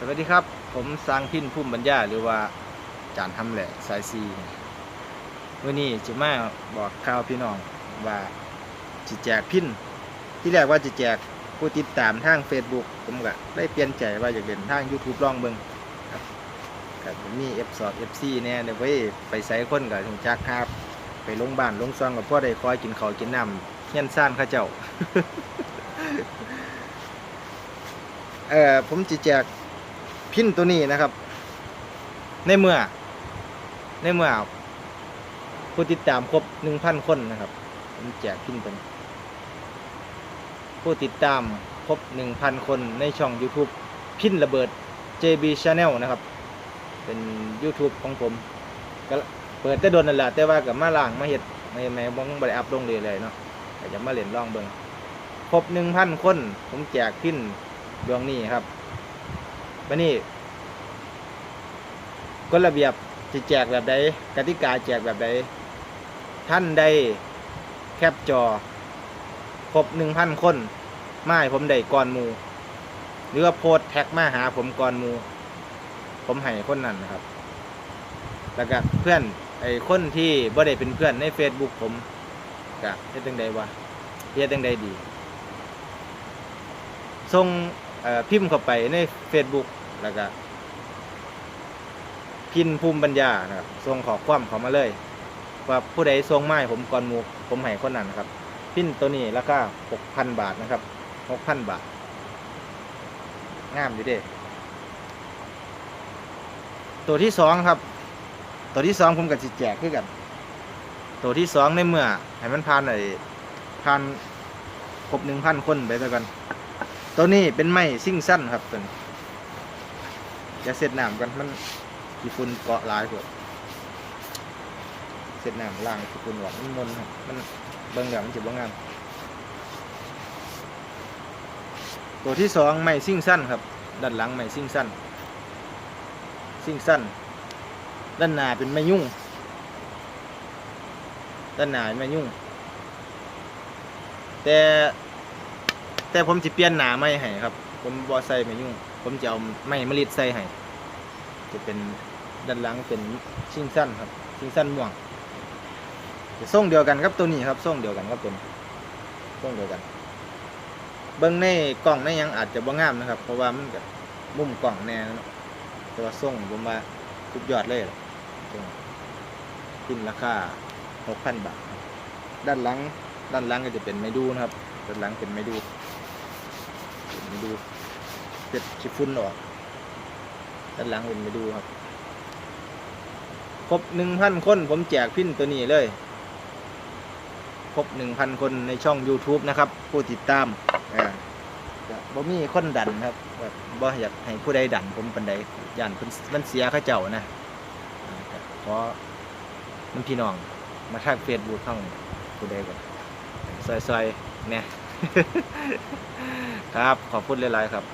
สวัสดีครับ ผมสร้างพินพุ่มบัญญาหรือว่าจานทำแหละสายซีวันนี้จะมาบอกข่าวพี่น้องว่าจะแจกพินที่แรกว่าจะแจกผู้ติดตามทาง Facebook ผมก็ได้เปลี่ยนใจว่าอยากเล่นทาง YouTube ลองเบิงครับก็ผมมี F2 FC แน่เดี๋ยวไว้ไปใส่คนกับถึงจักครับ ไปลงบ้านลงซองกับพ่อได้คอยกินข้าวกินน้ำเฮียนซ่านข้าเจ้าเออผมจะแจก พินตัวนี้นะครับ ในเมื่อ ในเมื่อผู้ติดตามครบหนึ่งพันคนนะครับผมแจกพินตัวนี้ผู้ติดตามครบหนึ่งพันคนในช่อง YouTube พินระเบิด JB Channel นะครับ เป็น YouTube ของผมก็เปิดแต่โดนนั่นแหละแต่ว่ากับมาล่างมาเห็ดไม่ไม่บ้องบริอัพลงเลยเลยเนาะก็จะมาเล่นลองเบิงครบหนึ่งพันคน ผมแจกพินดวงนี้ครับ บันนี้กฎระเบียบจะแจกแบบใดกติกาแจกแบบใดท่านใดแคปจอครบหนึ่งพันคนมาให้ผมได้ก่อนมู หรือว่าโพสแท็กมาหาผมก่อนมู ผมให้คนนั้นนะครับ แล้วก็เพื่อนไอ้คนที่บ่ได้เป็นเพื่อนใน Facebook ผมก็เฮ็ดจังใดวะเฮ็ดจังใดดีส่งพิมพ์เข้าไปใน Facebook แล้วก็พินภูมิปัญญานะครับส่งขอความเขามาเลย ว่าผู้ใดส่งไม้ผมก่อนหมูผมให้คนนั้นนะครับ พินตัวนี้ราคา6,000บาทนะครับ6,000บาทงามอยู่เด้ตัวที่สองครับ ตัวที่สองผมกับจิแจกคือกัน ตัวที่สองในเมื่อให้มันผ่านไอ้ผ่านครบหนึ่งพันคนไปแล้วกัน ตัวนี้เป็นไม้ซิ่งสั้นครับตัวนี้ จะเสร็จน้ำกันมันขี้ฝุ่นเกาะหลายกว่าเสร็จน้ำล่างขี้ฝุ่นออกมันมนครับมันเบิ่งแล้วมันจะบ่งามตัวที่สองไม้ซิ่งสั้นครับ ด้านหลังไม้ซิ่งสั้นซิ่งสั้น ด้านหน้าเป็นไม้ยุ่ง ด้านหน้าเป็นไม้ยุ่ง แต่แต่ผมจะเปลี่ยนหนาไม้ให้ครับ ผมบอใส่ไม้ยุ่ง ผมจะเอาไม้มะลิดใส่ให้ จะเป็นด้านหลังเป็นซิ่งสั้นครับซิ่งสั้นม่วงจะส่งเดียวกันครับตัวนี้ครับส่งเดียวกันครับตัวนี้ส่งเดียวกัน เบิ้งในกล่องในยังอาจจะบ่งามนะครับ เพราะว่ามันกับมุมกล่องแน่นะแต่ว่าส่งผมว่าสุดยอดเลยล่ะส่งขึ้นราคาหกพันบาทด้านหลังด้านหลังก็จะเป็นไม้ดูนะครับด้านหลังเป็นไม้ดูเป็นไม้ดูเจ็ดชิฟุ้นออก ด้านหลังเป็นไม้ดูครับ ครบหนึ่งพันคน ผมแจกพินตัวนี้เลย ครบหนึ่งพันคนในช่อง YouTube นะครับ ผู้ติดตามอ่าบ่มีคนดันครับแบบบ่อยากให้ผู้ใดดันผมปานใดย่านมันเสียเขาเจ้านะอ่าก็ขอมันพี่น้องมาทางเฟซบุ๊กช่องผู้ใดก็ซอยๆเนี่ยครับ ขอบคุณหลายๆครับ